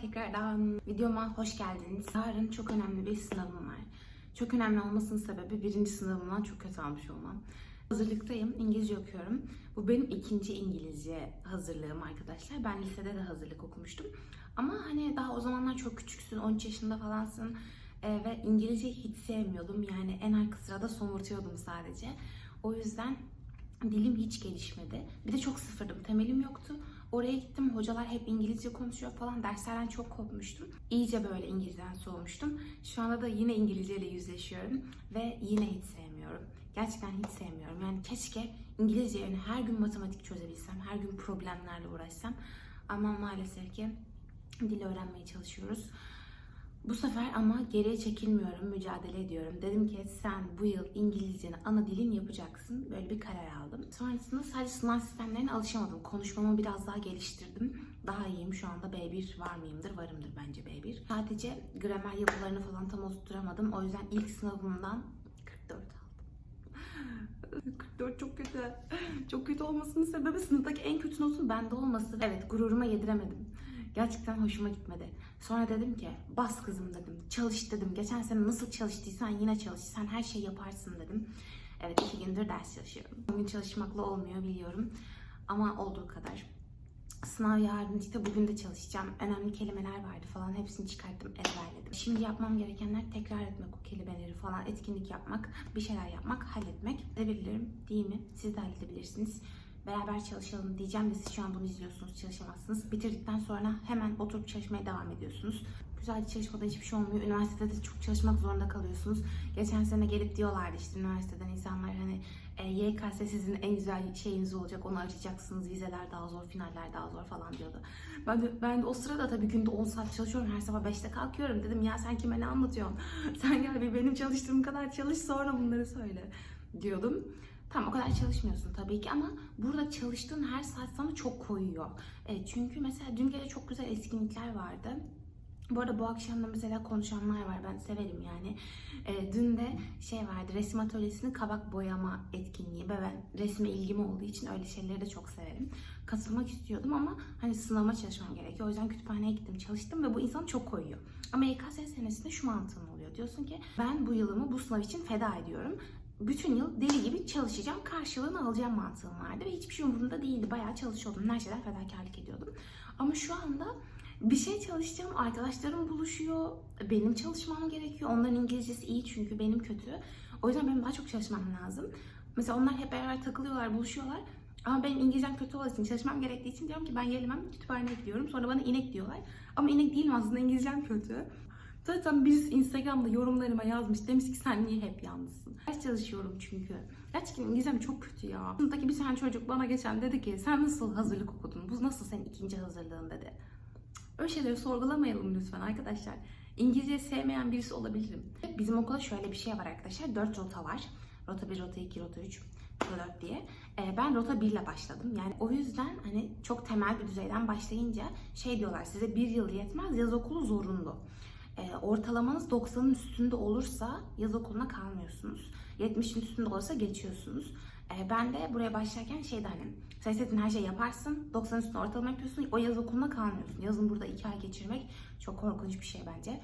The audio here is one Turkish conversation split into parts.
Tekrardan videoma hoş geldiniz. Yarın çok önemli bir sınavım var. Çok önemli olmasının sebebi birinci sınavımdan çok kötü almış olmam. Hazırlıktayım, İngilizce okuyorum. Bu benim ikinci İngilizce hazırlığım arkadaşlar. Ben lisede de hazırlık okumuştum. Ama hani daha o zamanlar çok küçüksün, 13 yaşında falansın. Ee, ve İngilizceyi hiç sevmiyordum. Yani en arka sırada somurtuyordum sadece. O yüzden dilim hiç gelişmedi. Bir de çok sıfırdım, temelim yoktu. Oraya gittim, hocalar hep İngilizce konuşuyor falan. Derslerden çok kopmuştum. İyice böyle İngilizceden soğumuştum. Şu anda da yine İngilizce ile yüzleşiyorum. Ve yine hiç sevmiyorum. Gerçekten hiç sevmiyorum. Yani keşke İngilizce yerine her gün matematik çözebilsem, her gün problemlerle uğraşsam. Ama maalesef ki dil öğrenmeye çalışıyoruz. Bu sefer ama geriye çekilmiyorum, mücadele ediyorum. Dedim ki sen bu yıl İngilizceni ana dilin yapacaksın. Böyle bir karar aldım. Sonrasında sadece sınav sistemlerine alışamadım. Konuşmamı biraz daha geliştirdim. Daha iyiyim şu anda B1 var mıyımdır? Varımdır bence B1. Sadece gramer yapılarını falan tam oturtturamadım. O yüzden ilk sınavımdan 44 aldım. 44 çok kötü. Çok kötü olmasının sebebi sınıftaki en kötü notun bende olması. Evet gururuma yediremedim. Gerçekten hoşuma gitmedi. Sonra dedim ki bas kızım dedim. Çalış dedim. Geçen sene nasıl çalıştıysan yine çalış. Sen her şeyi yaparsın dedim. Evet iki gündür ders çalışıyorum. Bugün çalışmakla olmuyor biliyorum. Ama olduğu kadar. Sınav yarın işte bugün de çalışacağım. Önemli kelimeler vardı falan. Hepsini çıkarttım, ezberledim. Şimdi yapmam gerekenler tekrar etmek o kelimeleri falan. Etkinlik yapmak, bir şeyler yapmak, halletmek. Edebilirim değil mi? Siz de halledebilirsiniz. Beraber çalışalım diyeceğim de siz şu an bunu izliyorsunuz, çalışamazsınız. Bitirdikten sonra hemen oturup çalışmaya devam ediyorsunuz. Güzelce çalışmada hiçbir şey olmuyor. Üniversitede de çok çalışmak zorunda kalıyorsunuz. Geçen sene gelip diyorlardı işte üniversiteden insanlar hani e, YKS sizin en güzel şeyiniz olacak. Onu arayacaksınız. Vizeler daha zor, finaller daha zor falan diyordu. Ben de, ben de o sırada tabii günde 10 saat çalışıyorum. Her sabah 5'te kalkıyorum. Dedim ya sen kime ne anlatıyorsun? Sen gel bir benim çalıştığım kadar çalış sonra bunları söyle diyordum. Tamam o kadar çalışmıyorsun tabii ki ama burada çalıştığın her saat sana çok koyuyor. E, çünkü mesela dün gece çok güzel etkinlikler vardı. Bu arada bu akşam da mesela konuşanlar var. Ben severim yani. E, dün de şey vardı. Resim atölyesinin kabak boyama etkinliği. Ve ben resme ilgim olduğu için öyle şeyleri de çok severim. Katılmak istiyordum ama hani sınava çalışmam gerekiyor. O yüzden kütüphaneye gittim çalıştım ve bu insan çok koyuyor. Ama YKS senesinde şu mantığın oluyor. Diyorsun ki ben bu yılımı bu sınav için feda ediyorum bütün yıl deli gibi çalışacağım, karşılığını alacağım mantığım vardı ve hiçbir şey umurumda değildi. Bayağı çalışıyordum, her şeyden fedakarlık ediyordum. Ama şu anda bir şey çalışacağım, arkadaşlarım buluşuyor, benim çalışmam gerekiyor. Onların İngilizcesi iyi çünkü benim kötü. O yüzden benim daha çok çalışmam lazım. Mesela onlar hep beraber takılıyorlar, buluşuyorlar. Ama benim İngilizcem kötü olduğu için, çalışmam gerektiği için diyorum ki ben gelemem, kütüphaneye gidiyorum. Sonra bana inek diyorlar. Ama inek değilim aslında, İngilizcem kötü. Zaten birisi Instagram'da yorumlarıma yazmış. Demiş ki sen niye hep yalnızsın? Ders çalışıyorum çünkü. Gerçekten İngilizcem çok kötü ya. Sınıftaki bir tane çocuk bana geçen dedi ki sen nasıl hazırlık okudun? Bu nasıl senin ikinci hazırlığın dedi. Öyle şeyleri sorgulamayalım lütfen arkadaşlar. İngilizce sevmeyen birisi olabilirim. Bizim okulda şöyle bir şey var arkadaşlar. 4 rota var. Rota 1, rota 2, rota 3, rota 4 diye. Ee, ben rota 1 ile başladım. Yani o yüzden hani çok temel bir düzeyden başlayınca şey diyorlar size bir yıl yetmez yaz okulu zorunlu e, ortalamanız 90'ın üstünde olursa yaz okuluna kalmıyorsunuz. 70'in üstünde olursa geçiyorsunuz. E, ben de buraya başlarken şeydi hani sayısettin her şey yaparsın. 90 üstünde ortalama yapıyorsun. O yaz okuluna kalmıyorsun. Yazın burada 2 ay geçirmek çok korkunç bir şey bence.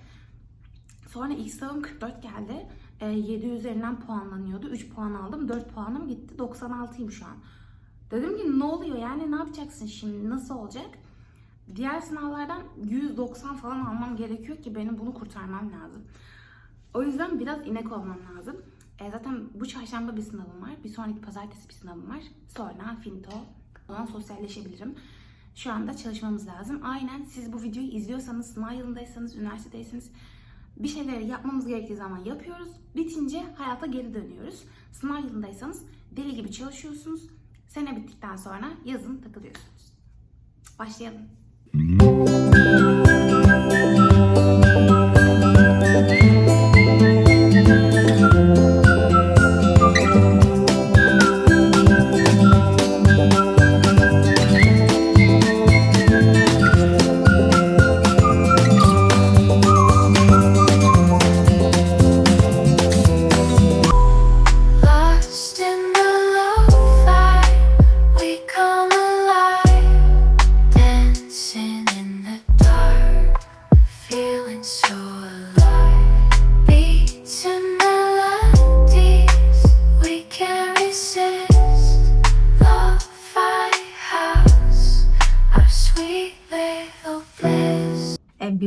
Sonra ilk sınavım 44 geldi. E, 7 üzerinden puanlanıyordu. 3 puan aldım. 4 puanım gitti. 96'yım şu an. Dedim ki ne oluyor yani ne yapacaksın şimdi nasıl olacak? Diğer sınavlardan 190 falan almam gerekiyor ki benim bunu kurtarmam lazım. O yüzden biraz inek olmam lazım. E, zaten bu çarşamba bir sınavım var. Bir sonraki pazartesi bir sınavım var. Sonra finto. O zaman sosyalleşebilirim. Şu anda çalışmamız lazım. Aynen siz bu videoyu izliyorsanız, sınav yılındaysanız, üniversitedeyseniz bir şeyleri yapmamız gerektiği zaman yapıyoruz. Bitince hayata geri dönüyoruz. Sınav yılındaysanız deli gibi çalışıyorsunuz. Sene bittikten sonra yazın takılıyorsunuz. Başlayalım. Mm-hmm.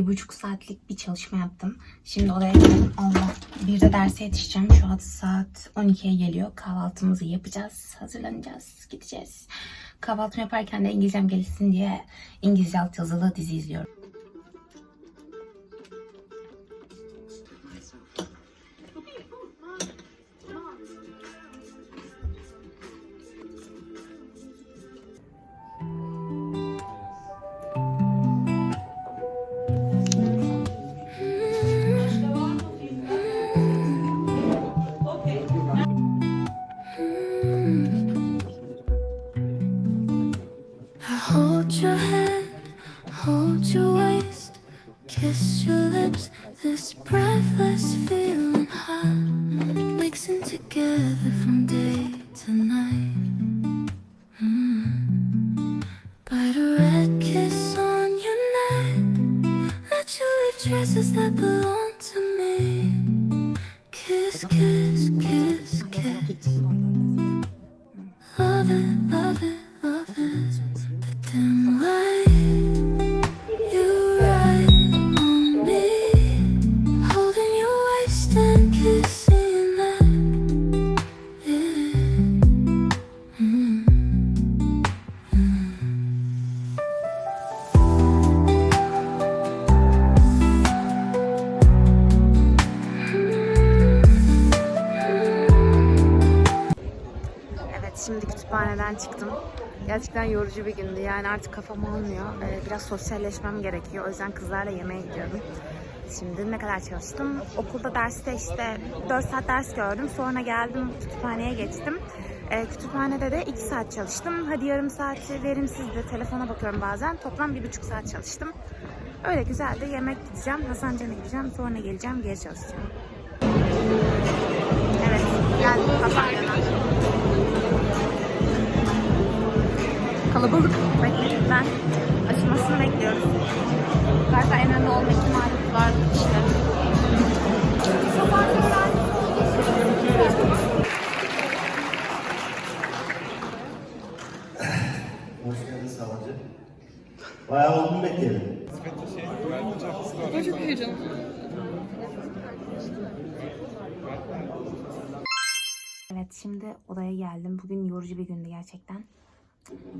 Bir buçuk saatlik bir çalışma yaptım. Şimdi odaya geldim. Allah. Bir de derse yetişeceğim. Şu an saat 12'ye geliyor. Kahvaltımızı yapacağız. Hazırlanacağız. Gideceğiz. Kahvaltımı yaparken de İngilizcem gelişsin diye İngilizce alt yazılı dizi izliyorum. From day to. Bite a red kiss on your neck, let you leave traces that belong to me. Kiss, kiss, kiss, kiss. Love it, love it, love it. But then why kütüphaneden çıktım. Gerçekten yorucu bir gündü. Yani artık kafam almıyor. Ee, biraz sosyalleşmem gerekiyor. O yüzden kızlarla yemeğe gidiyorum. Şimdi ne kadar çalıştım? Okulda derste işte 4 saat ders gördüm. Sonra geldim kütüphaneye geçtim. Ee, kütüphanede de 2 saat çalıştım. Hadi yarım saati verimsizdi. Telefona bakıyorum bazen. Toplam 1,5 saat çalıştım. Öyle güzeldi. Yemek gideceğim. Hasancan'a gideceğim. Sonra geleceğim. Geri çalışacağım. Evet. Geldim Hasancan'a. Kalabalık beklediğinden aşılmasını bekliyoruz. Galiba en önde olma ihtimali var işte. Hoş geldin Savcı. Bayağı oldu mu bekleyelim? Evet şimdi odaya geldim. Bugün yorucu bir gündü gerçekten.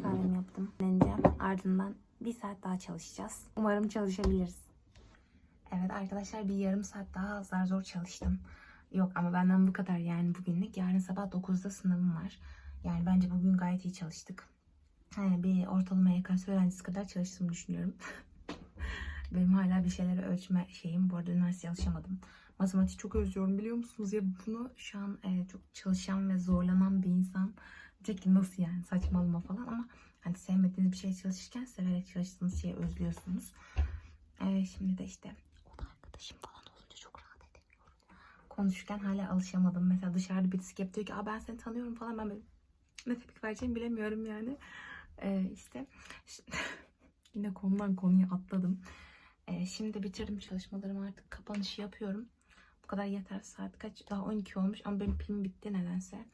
Kahvemi yaptım. Dinleneceğim. Ardından bir saat daha çalışacağız. Umarım çalışabiliriz. Evet arkadaşlar bir yarım saat daha zar zor çalıştım. Yok ama benden bu kadar yani bugünlük. Yarın sabah 9'da sınavım var. Yani bence bugün gayet iyi çalıştık. Yani bir ortalama YKS öğrencisi kadar çalıştığımı düşünüyorum. Benim hala bir şeyleri ölçme şeyim. Bu arada üniversiteye alışamadım. Matematik çok özlüyorum biliyor musunuz? Ya bunu şu an e, çok çalışan ve zorlanan bir insan diyecek ki nasıl yani saçmalama falan ama hani sevmediğiniz bir şey çalışırken severek çalıştığınız şeyi özlüyorsunuz. E, şimdi de işte oda arkadaşım falan olunca çok rahat edemiyorum. Konuşurken hala alışamadım. Mesela dışarıda birisi gelip diyor ki Aa, ben seni tanıyorum falan ben böyle ne tepki vereceğimi bilemiyorum yani. E, işte şimdi- yine konudan konuya atladım. E, şimdi bitirdim çalışmalarımı artık kapanışı yapıyorum. Bu kadar yeter. Saat kaç? Daha 12 olmuş ama benim pilim bitti nedense.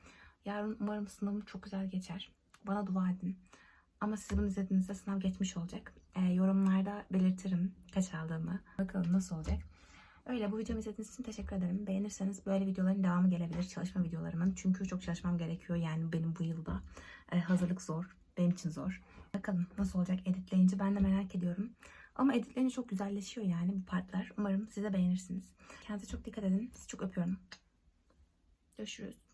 Yarın umarım sınavım çok güzel geçer. Bana dua edin. Ama siz bunu izlediğinizde sınav geçmiş olacak. Ee, yorumlarda belirtirim kaç aldığımı. Bakalım nasıl olacak. Öyle bu videomu izlediğiniz için teşekkür ederim. Beğenirseniz böyle videoların devamı gelebilir. Çalışma videolarımın. Çünkü çok çalışmam gerekiyor yani benim bu yılda. Ee, hazırlık zor. Benim için zor. Bakalım nasıl olacak editleyince ben de merak ediyorum. Ama editleyince çok güzelleşiyor yani bu partlar. Umarım siz de beğenirsiniz. Kendinize çok dikkat edin. Sizi çok öpüyorum. Görüşürüz.